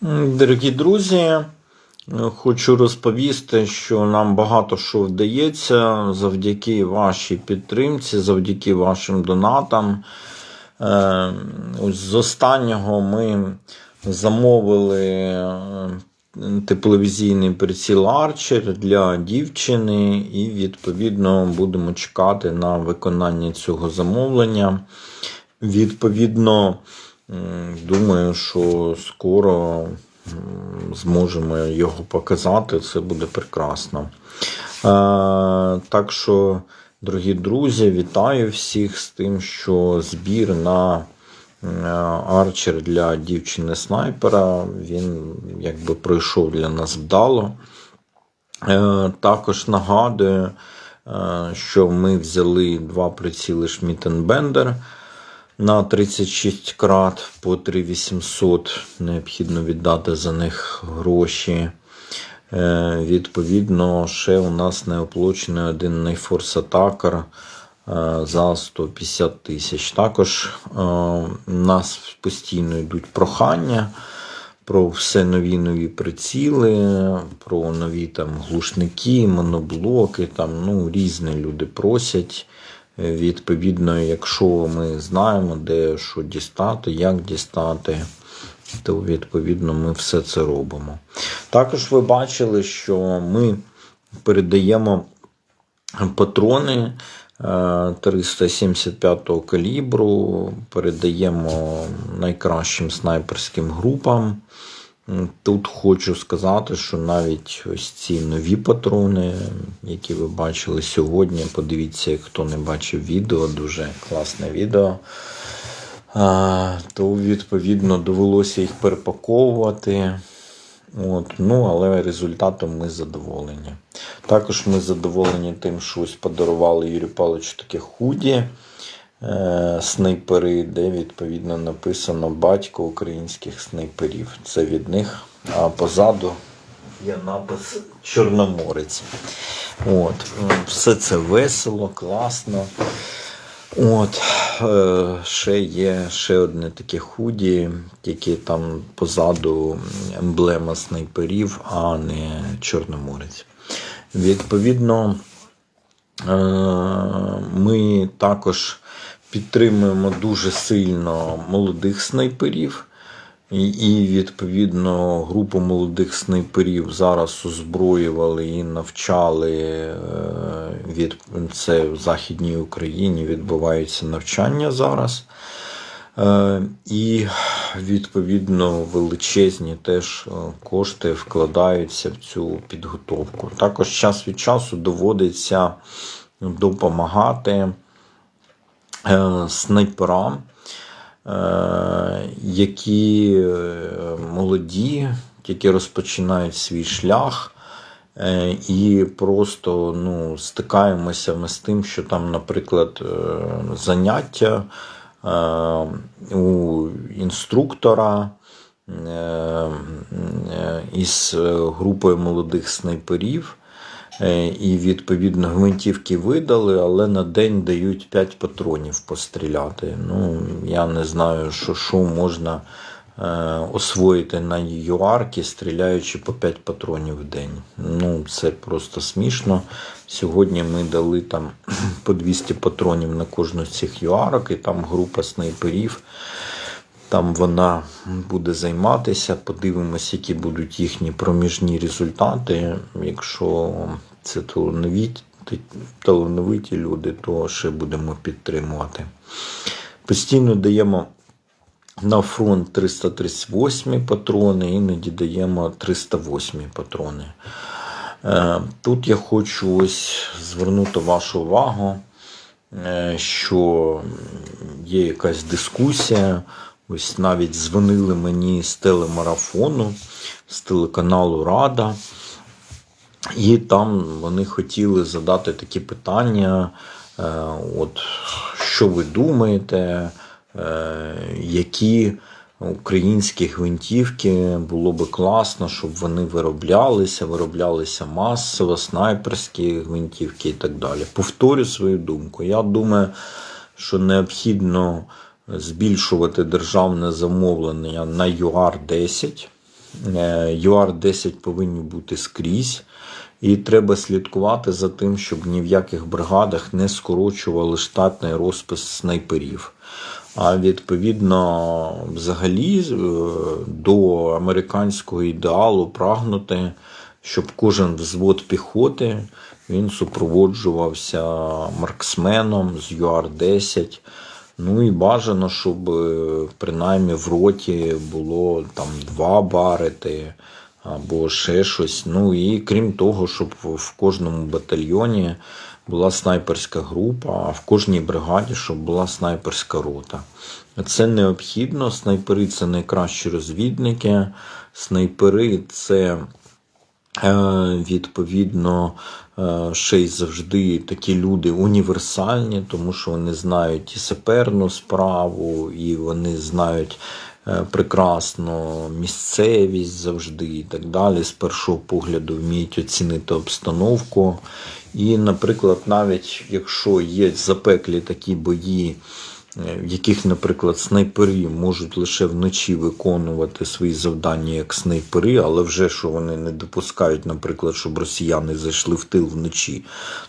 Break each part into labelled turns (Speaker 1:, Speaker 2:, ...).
Speaker 1: Дорогі друзі, хочу розповісти, що нам багато що вдається завдяки вашій підтримці, завдяки вашим донатам. Е, Ось з останнього ми замовили е, тепловізійний приціл Archer для дівчини, і відповідно будемо чекати на виконання цього замовлення. Відповідно, думаю, що скоро зможемо його показати. Це буде прекрасно. Е, Так що, дорогі друзі, вітаю всіх з тим, що збір на арчер для дівчини снайпера. Він якби пройшов для нас вдало. Е, Також нагадую, е, що ми взяли два приціли Schmidt на 36 крат по 3800. Необхідно віддати за них гроші. Е, Відповідно, ще у нас не оплачений один Найфорс Attacker е, за 150 тисяч. Також е, у нас постійно йдуть прохання про все нові нові приціли, про нові там глушники, моноблоки. Там ну різні люди просять. Е, Відповідно, якщо ми знаємо, де що дістати, як дістати, то відповідно ми все це робимо. Також ви бачили, що ми передаємо патрони е, 375 калібру, передаємо найкращим снайперським групам. Тут хочу сказати, що навіть ось ці нові патрони, які ви бачили сьогодні, подивіться, хто не бачив відео, дуже класне відео. То відповідно довелося їх перепаковувати. От, ну, але результатом ми задоволені. Також ми задоволені тим, що ось подарували Юрію Павловичу таке худі снайпери, де відповідно написано батько українських снайперів. Це від них. А позаду є напис Чорноморець. От, е, все це весело, класно. От, е, ще є ще одне таке худі, тільки там позаду емблема снайперів, а не Чорноморець. Відповідно, е, ми також підтримуємо дуже сильно молодих снайперів. І, відповідно групу молодих снайперів зараз озброювали і навчали е, від це в Західній Україні відбуваються навчання зараз. Е, І відповідно величезні теж е, кошти вкладаються в цю підготовку. Також час від часу доводиться допомагати снайперам е, які е, молоді, тільки розпочинають свій шлях. е, І просто ну, стикаємося ми з тим, що там, наприклад, е, заняття е, у інструктора е, е, із групою молодих снайперів. Е, І відповідно гвинтівки видали, але на день дають 5 патронів постріляти. Ну, я не знаю, що, що можна е, освоїти на юарки, стріляючи по 5 патронів в день. Ну, це просто смішно. Сьогодні ми дали там по 200 патронів на кожну з цих юарок, і там група снайперів. Там вона буде займатися. Подивимося, які будуть їхні проміжні результати. Якщо це талановиті, талановиті люди, то ще будемо підтримувати. Постійно даємо на фронт 338 патрони, іноді даємо 308 патрони. Е, Тут я хочу ось звернути вашу увагу, е, що є якась дискусія. Ось навіть дзвонили мені з телемарафону, з телеканалу Рада. І там вони хотіли задати такі питання: е, от, що ви думаєте, е, які українські гвинтівки було би класно, щоб вони вироблялися, вироблялися масово, снайперські гвинтівки і так далі. Повторю свою думку. Я думаю, що необхідно збільшувати державне замовлення на ЮАР 10 ЮАР-10 повинні бути скрізь. І треба слідкувати за тим, щоб ні в яких бригадах не скорочували штатний розпис снайперів. А відповідно, взагалі, е, до американського ідеалу прагнути, щоб кожен взвод піхоти він супроводжувався марксменом з ЮАР-10. Ну і бажано, щоб е, принаймні в роті було там два барити або ще щось. Ну і крім того, щоб в кожному батальйоні була снайперська група, а в кожній бригаді, щоб була снайперська рота. Це необхідно. Снайпери це найкращі розвідники. Снайпери це. Е, відповідно, е, ще й завжди такі люди універсальні, тому що вони знають і саперну справу, і вони знають прекрасно місцевість завжди і так далі. З першого погляду вміють оцінити обстановку. І, наприклад, навіть якщо є запеклі такі бої, в яких, наприклад, снайпери можуть лише вночі виконувати свої завдання як снайпери, але вже що вони не допускають, наприклад, щоб росіяни зайшли в тил вночі,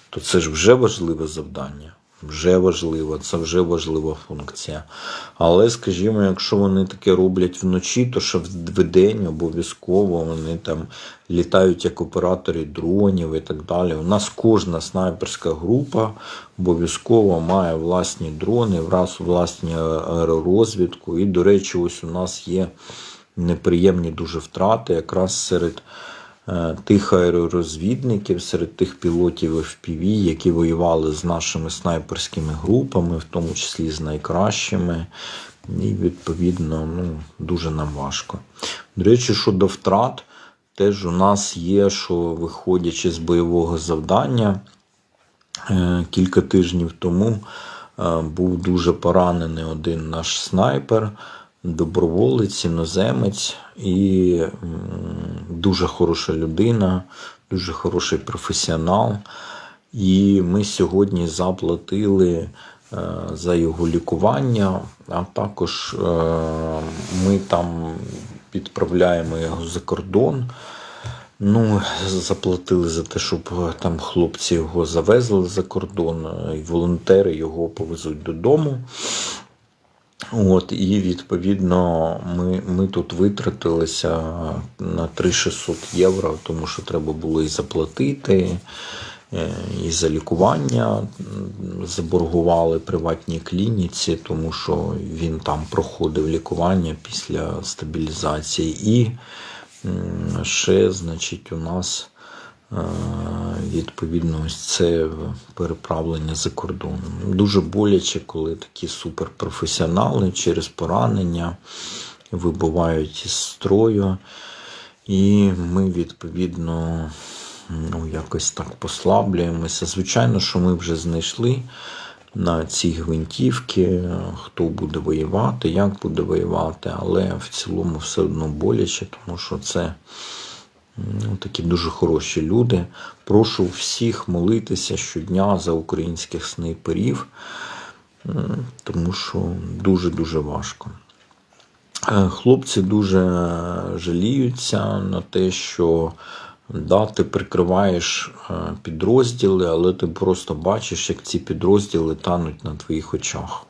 Speaker 1: то це ж вже важливе завдання. Вже важливо, це вже важлива функція. Але, скажімо, якщо вони таке роблять вночі, то що в день обов'язково вони там літають як оператори дронів і так далі. У нас кожна снайперська група обов'язково має власні дрони, власні аеророзвідку. І, до речі, ось у нас є неприємні дуже втрати якраз серед. Е, тих аеророзвідників, серед тих пілотів FPV, які воювали з нашими снайперськими групами, в тому числі з найкращими. І, відповідно, ну, дуже нам важко. До речі, щодо втрат, теж у нас є, що виходячи з бойового завдання, е, кілька тижнів тому е, був дуже поранений один наш снайпер доброволець, іноземець і дуже хороша людина, дуже хороший професіонал. І ми сьогодні заплатили е, за його лікування, а також е, ми там відправляємо його за кордон. Ну, заплатили за те, щоб там хлопці його завезли за кордон, і волонтери його повезуть додому. От, І відповідно ми ми тут витратилися на 3600 євро, тому що треба було і заплатити, е, і за лікування заборгували приватній клініці, тому що він там проходив лікування після стабілізації. І ще, значить, у нас. Відповідно, ось це переправлення за кордоном. Дуже боляче, коли такі суперпрофесіонали через поранення вибувають із строю, і ми, відповідно, ну, якось так послаблюємося. Звичайно, що ми вже знайшли на ці гвинтівки, хто буде воювати, як буде воювати, але в цілому все одно боляче, тому що це. Ну, такі дуже хороші люди. Прошу всіх молитися щодня за українських снайперів, тому що дуже-дуже важко. Е, хлопці дуже жаліються на те, що да, ти прикриваєш е, підрозділи, але ти просто бачиш, як ці підрозділи тануть на твоїх очах.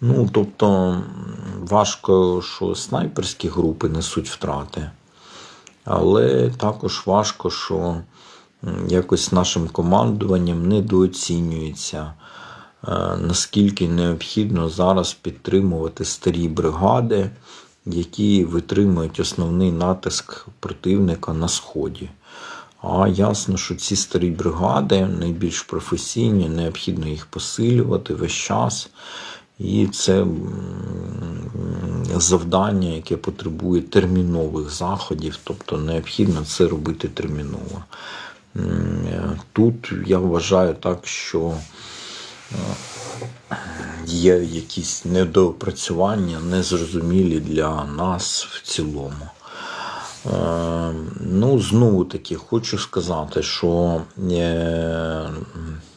Speaker 1: Ну, тобто важко, що снайперські групи несуть втрати. Але також важко, що якось нашим командуванням недооцінюється, е, наскільки необхідно зараз підтримувати старі бригади, які витримують основний натиск противника на Сході. А ясно, що ці старі бригади найбільш професійні, необхідно їх посилювати весь час. І це завдання, яке потребує термінових заходів, тобто необхідно це робити терміново. Тут я вважаю так, що е, є якісь недоопрацювання, незрозумілі для нас в цілому. Е, ну, знову таки, хочу сказати, що е,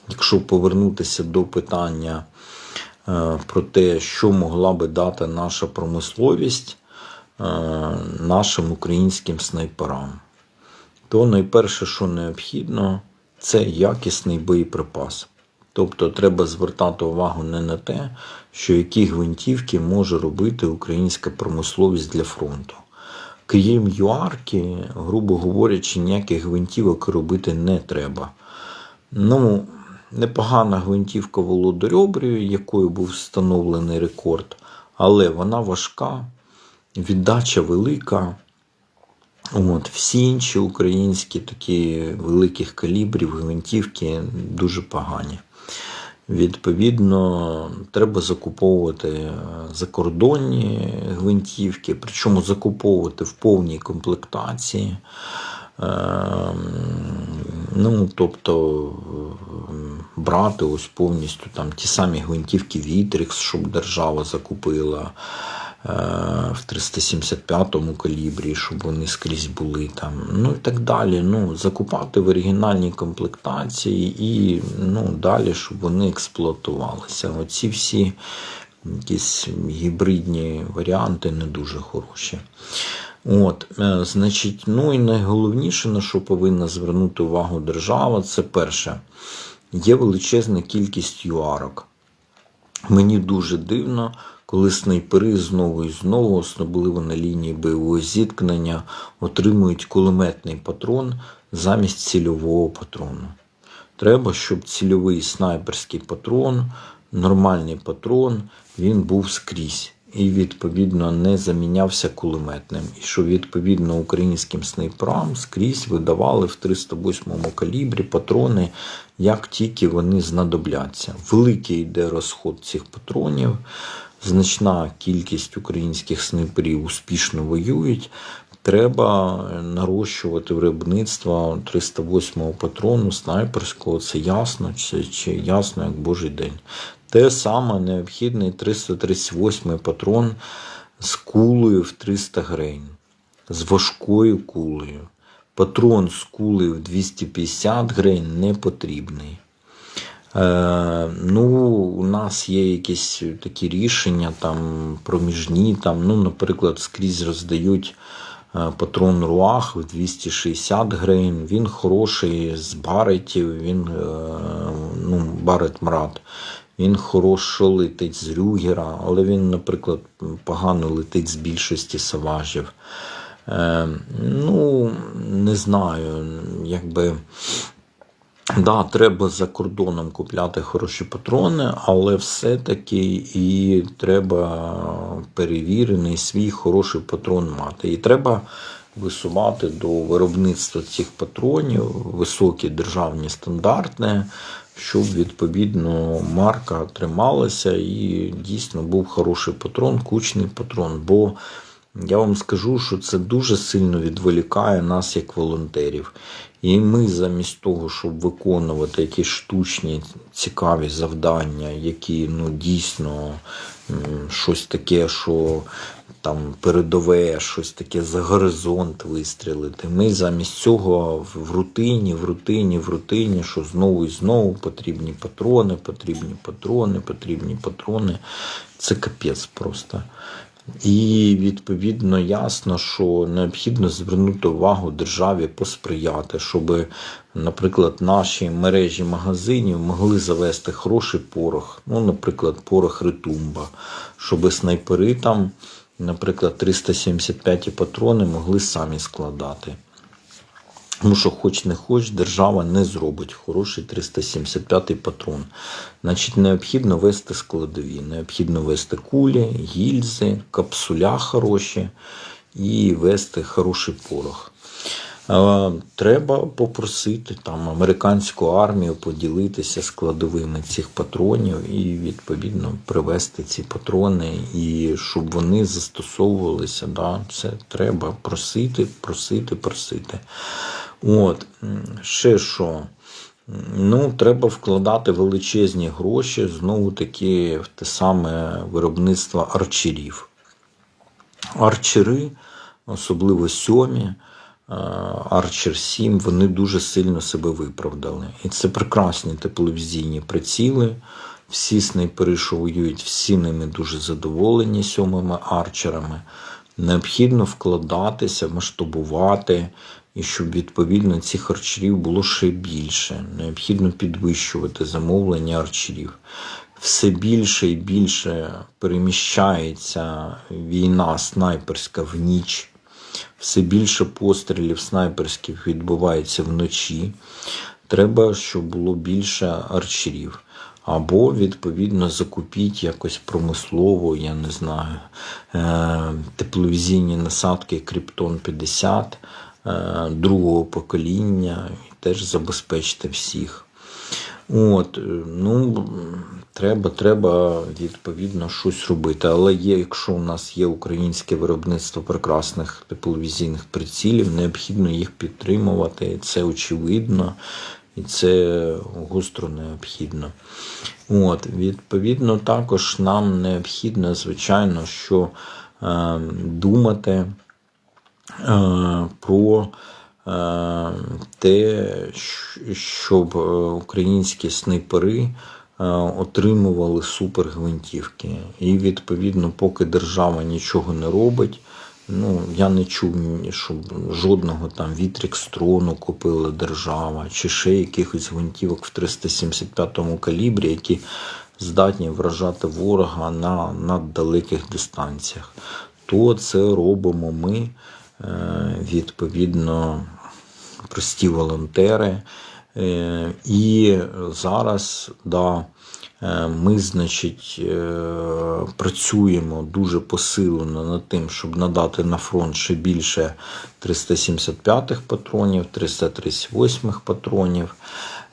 Speaker 1: якщо повернутися до питання про те, що могла би дати наша промисловість е, нашим українським снайперам. То найперше, що необхідно, це якісний боєприпас. Тобто треба звертати увагу не на те, що які гвинтівки може робити українська промисловість для фронту. Крім юарки, грубо говорячи, ніяких гвинтівок робити не треба. Ну, непогана гвинтівка володарьобрію, якою був встановлений рекорд, але вона важка, віддача велика. От, всі інші українські такі великих калібрів гвинтівки дуже погані. Відповідно, треба закуповувати закордонні гвинтівки, причому закуповувати в повній комплектації. Ну, тобто ем, брати ось повністю там ті самі гвинтівки Вітрікс, щоб держава закупила е, в 375-му калібрі, щоб вони скрізь були там, ну і так далі. Ну, Закупати в оригінальній комплектації і ну, далі, щоб вони експлуатувалися. Оці всі якісь гібридні варіанти не дуже хороші. От, е, значить, ну і найголовніше, на що повинна звернути увагу держава, це перше, є величезна кількість юарок. Мені дуже дивно, коли снайпери знову і знову, особливо на лінії бойового зіткнення, отримують кулеметний патрон замість цільового патрону. Треба, щоб цільовий снайперський патрон, нормальний патрон, він був скрізь і відповідно не замінявся кулеметним. І що відповідно українським снайперам скрізь видавали в 308-му калібрі патрони, як тільки вони знадобляться. Великий йде розход цих патронів. Значна кількість українських снайперів успішно воюють. Треба нарощувати виробництво 308-го патрону снайперського. Це ясно, чи, чи ясно, як Божий день. Те саме необхідний 338-й патрон з кулею в 300 грейн, з важкою кулею. Патрон з кулею в 250 грейн не потрібний. Е, ну, У нас є якісь такі рішення, там проміжні, там, ну, наприклад, скрізь роздають патрон Руах в 260 грейн. Він хороший з баретів, він е, ну, барет Мрат. Він хорошо летить з Рюгера, але він, наприклад, погано летить з більшості саважів. Е, Ну, не знаю, якби. Да, треба за кордоном купляти хороші патрони, але все-таки і треба перевірений свій хороший патрон мати. І треба висувати до виробництва цих патронів високі державні стандарти, щоб відповідно марка трималася і дійсно був хороший патрон, кучний патрон. Бо я вам скажу, що це дуже сильно відволікає нас як волонтерів. І ми замість того, щоб виконувати якісь штучні цікаві завдання, які ну дійсно щось таке, що там передове, щось таке за горизонт вистрілити. Ми замість цього в рутині, в рутині, в рутині, що знову і знову потрібні патрони, потрібні патрони, потрібні патрони. Це капець просто. І відповідно ясно, що необхідно звернути увагу державі посприяти, щоб, наприклад, наші мережі магазинів могли завести хороший порох, ну, наприклад, порох Ритумба, щоб снайпери там, наприклад, 375 патрони могли самі складати. Тому що, хоч не хоч, держава не зробить хороший 375-й патрон. Значить, необхідно вести складові, необхідно вести кулі, гільзи, капсуля хороші і вести хороший порох. Треба попросити там американську армію поділитися складовими цих патронів і, відповідно, привезти ці патрони, і щоб вони застосовувалися. Да, Це треба просити, просити, просити. От, ще що? Ну, треба вкладати величезні гроші знову таки в те саме виробництво арчерів. Арчери, особливо сьомі, Арчер 7, вони дуже сильно себе виправдали. І це прекрасні тепловізійні приціли. Всі снайпери, що воюють, всі ними дуже задоволені сьомими арчерами. Необхідно вкладатися, масштабувати, і щоб відповідно цих арчерів було ще більше. Необхідно підвищувати замовлення арчерів. Все більше і більше переміщається війна снайперська в ніч. Все більше пострілів снайперських відбувається вночі. Треба, щоб було більше арчерів. Або, відповідно, закупіть якось промислово, я не знаю, е, тепловізійні насадки Krypton 50 е, другого покоління і теж забезпечте всіх. От, е, ну, треба, треба відповідно щось робити. Але є, якщо у нас є українське виробництво прекрасних тепловізійних прицілів, необхідно їх підтримувати. Це очевидно і це гостро необхідно. От, Відповідно, також нам необхідно, звичайно, що е, думати е, про е, те, щоб е, українські снайпери е, отримували супергвинтівки. І відповідно, поки держава нічого не робить. Ну, я не чув, щоб жодного там Вітрікстрону купила держава, чи ще якихось гвинтівок в 375-му калібрі, які здатні вражати ворога на наддалеких дистанціях. То це робимо ми, е, відповідно, прості волонтери. Е, і зараз, да. Е, ми, значить, е, працюємо дуже посилено над тим, щоб надати на фронт ще більше 375-х патронів, 338-х патронів.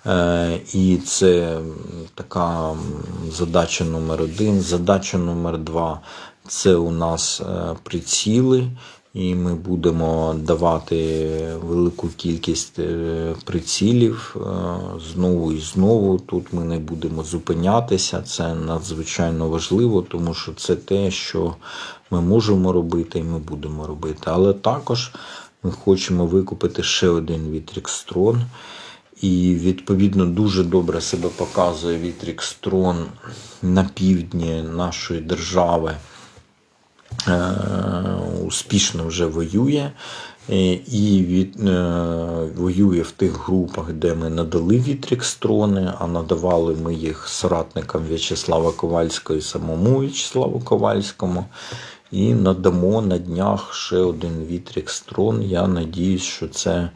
Speaker 1: Е, і це така задача номер один. Задача номер два це у нас приціли і ми будемо давати велику кількість е, прицілів е, знову і знову. Тут ми не будемо зупинятися. Це надзвичайно важливо, тому що це те, що ми можемо робити, і ми будемо робити. Але також ми хочемо викупити ще один Вітрікстрон. І, відповідно, дуже добре себе показує Вітрікстрон на півдні нашої держави. Е, успішно вже воює. Е, і від, е, воює в тих групах, де ми надали вітрікстрони, а надавали ми їх соратникам В'ячеслава Ковальського і самому В'ячеславу Ковальському. І надамо на днях ще один вітрікстрон. Я надіюсь, що це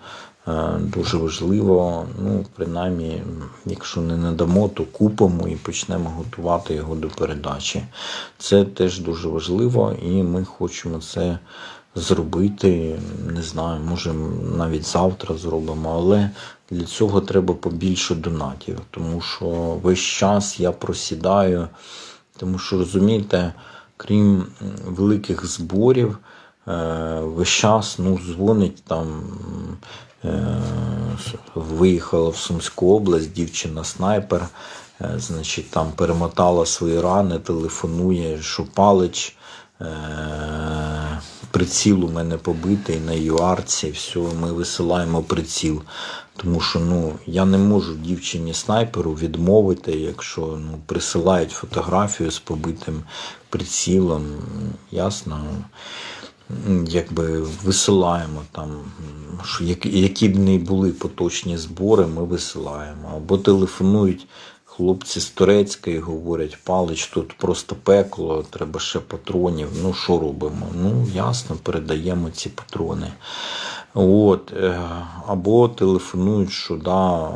Speaker 1: дуже важливо, ну, принаймні, якщо не надамо, то купимо і почнемо готувати його до передачі. Це теж дуже важливо, і ми хочемо це зробити. Не знаю, може навіть завтра зробимо, але для цього треба побільше донатів, тому що весь час я просідаю, тому що розумієте, крім великих зборів. Е, весь час ну, дзвонить там Е, виїхала в Сумську область, дівчина-снайпер, е, значить, там перемотала свої рани, телефонує, що палич. Е, приціл у мене побитий на юарці, все, ми висилаємо приціл. Тому що ну, я не можу дівчині снайперу відмовити, якщо ну, присилають фотографію з побитим прицілом. Ясно якби висилаємо там, які б не були поточні збори, ми висилаємо. Або телефонують хлопці з Турецька і говорять, палич тут просто пекло, треба ще патронів. Ну, що робимо? Ну, ясно, передаємо ці патрони. От, е, Або телефонують, що да,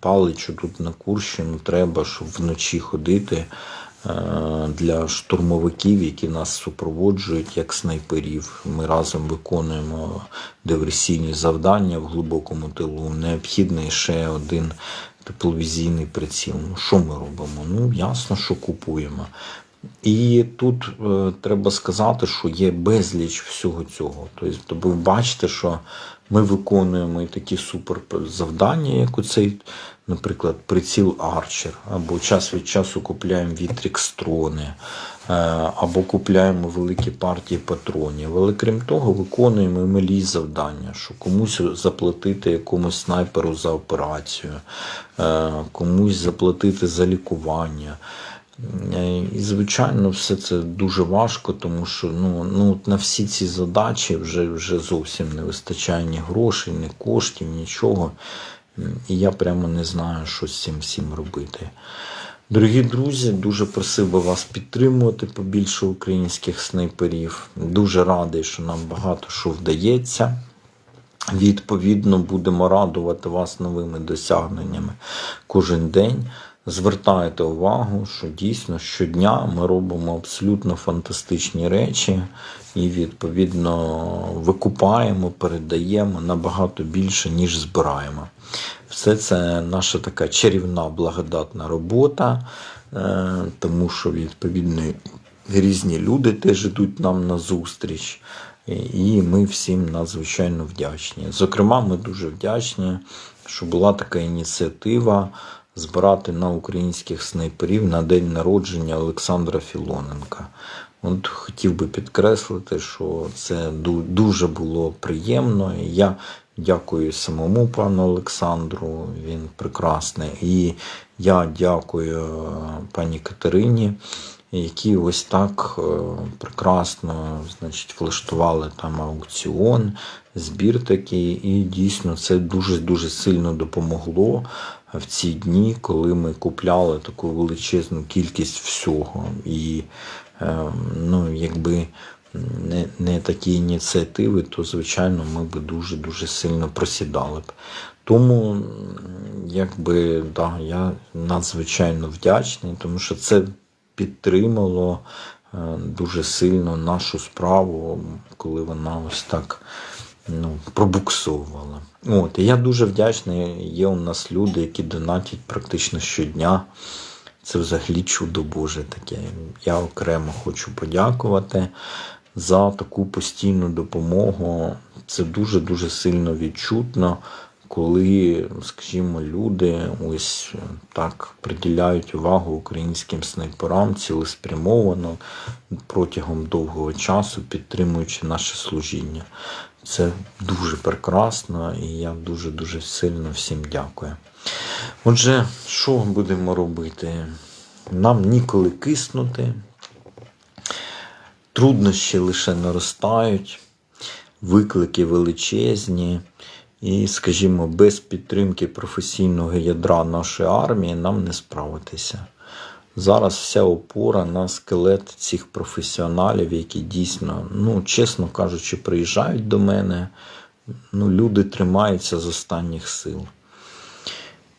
Speaker 1: паличу тут на Курщину треба, щоб вночі ходити. Е, для штурмовиків, які нас супроводжують як снайперів. Ми разом виконуємо диверсійні завдання в глибокому тилу. Необхідний ще один тепловізійний приціл. Ну, Що ми робимо? Ну, ясно, що купуємо. І тут е, треба сказати, що є безліч всього цього. Тобто, ви бачите, що ми виконуємо і такі супер завдання, як оцей, наприклад, приціл Арчер, або час від часу купляємо вітрікстрони, е, або купляємо великі партії патронів. Але крім того, виконуємо і малі завдання, що комусь заплатити якомусь снайперу за операцію, е, комусь заплатити за лікування. Е, І, звичайно, все це дуже важко, тому що ну, ну, на всі ці задачі вже, вже зовсім не вистачає ні грошей, ні коштів, нічого. І я прямо не знаю, що з цим всім робити. Дорогі друзі, дуже просив би вас підтримувати побільше українських снайперів. Дуже радий, що нам багато що вдається. Відповідно, будемо радувати вас новими досягненнями кожен день. Звертайте увагу, що дійсно щодня ми робимо абсолютно фантастичні речі і, відповідно, викупаємо, передаємо набагато більше, ніж збираємо. Все це наша така чарівна благодатна робота, е, тому що відповідно різні люди теж йдуть нам на зустріч. І ми всім надзвичайно вдячні. Зокрема, ми дуже вдячні, що була така ініціатива збирати на українських снайперів на день народження Олександра Філоненка. От хотів би підкреслити, що це дуже було приємно. Я дякую самому пану Олександру, він прекрасний. І я дякую е, пані Катерині, які ось так е, прекрасно значить, влаштували там аукціон, збір такий, і дійсно це дуже-дуже сильно допомогло в ці дні, коли ми купляли таку величезну кількість всього. І е, ну, якби не, не такі ініціативи, то звичайно ми б дуже-дуже сильно просідали б. Тому, якби, да, я надзвичайно вдячний, тому що це підтримало е, дуже сильно нашу справу, коли вона ось так ну, пробуксовувала. От, і я дуже вдячний. Є у нас люди, які донатять практично щодня. Це взагалі чудо Боже таке. Я окремо хочу подякувати за таку постійну допомогу. Це дуже-дуже сильно відчутно, коли, скажімо, люди ось так приділяють увагу українським снайперам цілеспрямовано протягом довгого часу, підтримуючи наше служіння. Це дуже прекрасно, і я дуже-дуже сильно всім дякую. Отже, що будемо робити? Нам ніколи киснути, труднощі лише наростають, виклики величезні, і, скажімо, без підтримки професійного ядра нашої армії нам не справитися. Зараз вся опора на скелет цих професіоналів, які дійсно, ну, чесно кажучи, приїжджають до мене. Ну, люди тримаються з останніх сил.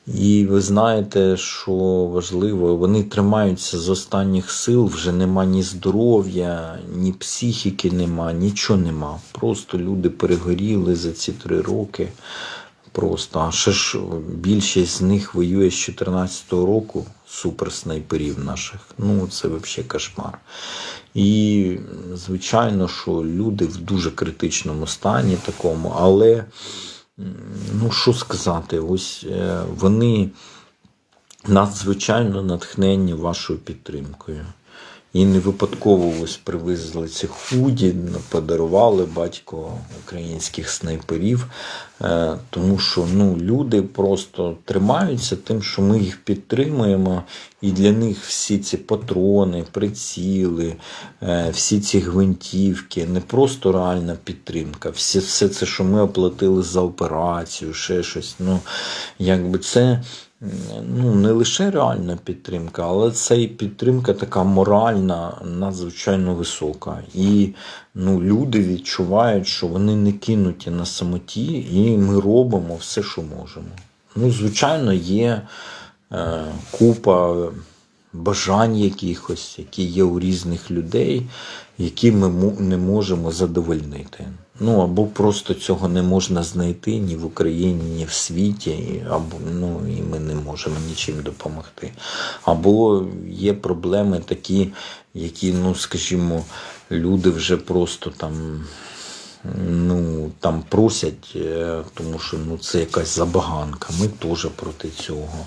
Speaker 1: І ви знаєте, що важливо, вони тримаються з останніх сил, вже нема ні здоров'я, ні психіки нема, нічого нема. Просто люди перегоріли за ці три роки. Просто. А ще ж більшість з них воює з 2014 року, суперснайперів наших. Ну, це взагалі кошмар. І, звичайно, що люди в дуже критичному стані такому, але ну що сказати, ось е, вони надзвичайно натхненні вашою підтримкою. І не випадково ось привезли ці худі, подарували батько українських снайперів, е, тому що ну, люди просто тримаються тим, що ми їх підтримуємо, і для них всі ці патрони, приціли, е, всі ці гвинтівки, не просто реальна підтримка, все, все це, що ми оплатили за операцію, ще щось. Ну, якби це ну, не лише реальна підтримка, але це і підтримка така моральна, надзвичайно висока. І ну, люди відчувають, що вони не кинуті на самоті, і ми робимо все, що можемо. Ну, звичайно, є е, купа бажань якихось, які є у різних людей, які ми не можемо задовольнити. Ну або просто цього не можна знайти ні в Україні, ні в світі, або ну і ми не можемо нічим допомогти. Або є проблеми такі, які, ну скажімо, люди вже просто там. Ну, там просять, е, тому що ну, це якась забаганка. Ми теж проти цього.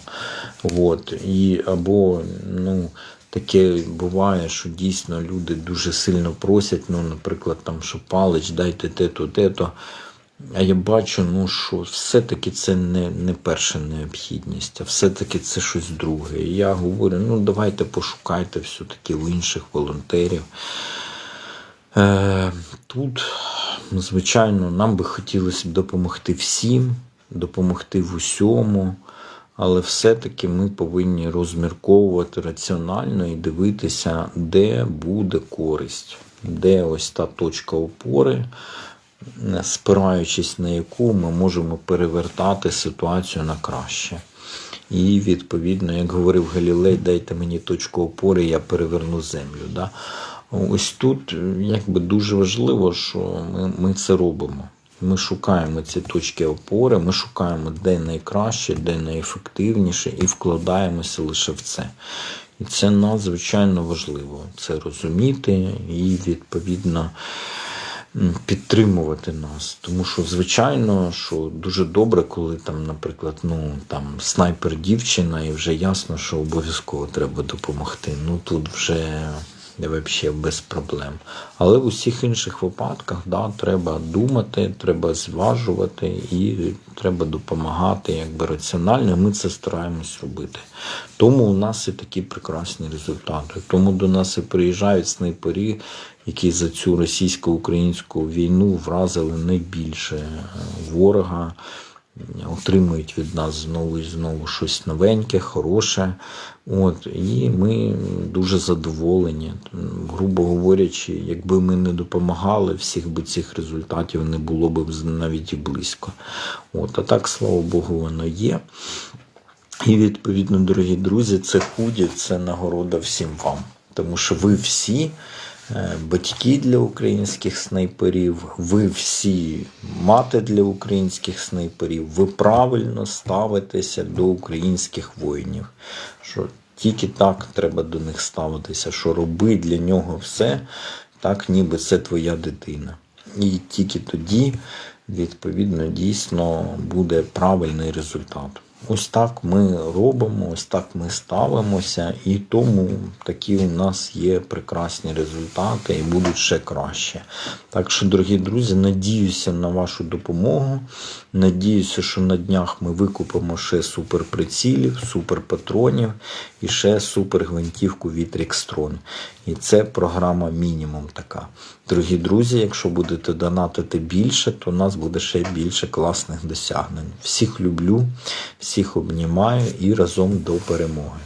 Speaker 1: От. І, або ну, таке буває, що дійсно люди дуже сильно просять, ну, наприклад, там, що палич, дайте те-то, те-то. А я бачу, ну що все-таки це не, не перша необхідність, а все-таки це щось друге. І я говорю: ну давайте пошукайте все-таки у інших волонтерів. Е, тут, звичайно, нам би хотілося б допомогти всім, допомогти в усьому, але все-таки ми повинні розмірковувати раціонально і дивитися, де буде користь, де ось та точка опори, спираючись на яку ми можемо перевертати ситуацію на краще. І відповідно, як говорив Галілей, дайте мені точку опори, я переверну землю. Да? Ось тут е, якби дуже важливо, що ми, ми це робимо. Ми шукаємо ці точки опори, ми шукаємо, де найкраще, де найефективніше, і вкладаємося лише в це. І це надзвичайно важливо це розуміти і відповідно підтримувати нас. Тому що, звичайно, що дуже добре, коли там, наприклад, ну там снайпер дівчина, і вже ясно, що обов'язково треба допомогти. Ну тут вже взагалі без проблем. Але в усіх інших випадках да, треба думати, треба зважувати і треба допомагати якби раціонально. Ми це стараємось робити. Тому у нас і такі прекрасні результати. Тому до нас і приїжджають снайпері, які за цю російсько-українську війну вразили найбільше е, ворога отримують від нас знову і знову щось новеньке, хороше. От, І ми дуже задоволені. Грубо говорячи, якби ми не допомагали, всіх би цих результатів не було б навіть і близько. От, А так, слава Богу, воно є. І відповідно, дорогі друзі, це худі, це нагорода всім вам. Тому що ви всі батьки для українських снайперів, ви всі мати для українських снайперів, ви правильно ставитеся до українських воїнів. Що тільки так треба до них ставитися, що роби для нього все, так ніби це твоя дитина. І тільки тоді, відповідно, дійсно буде правильний результат. Ось так ми робимо, ось так ми ставимося, і тому такі у нас є прекрасні результати і будуть ще краще. Так що, дорогі друзі, надіюся на вашу допомогу. Надіюся, що на днях ми викупимо ще суперприцілів, суперпатронів і ще супергвинтівку від Рікстрон. І це програма мінімум така. Дорогі друзі, якщо будете донатити більше, то у нас буде ще більше класних досягнень. Всіх люблю, всіх обнімаю і разом до перемоги.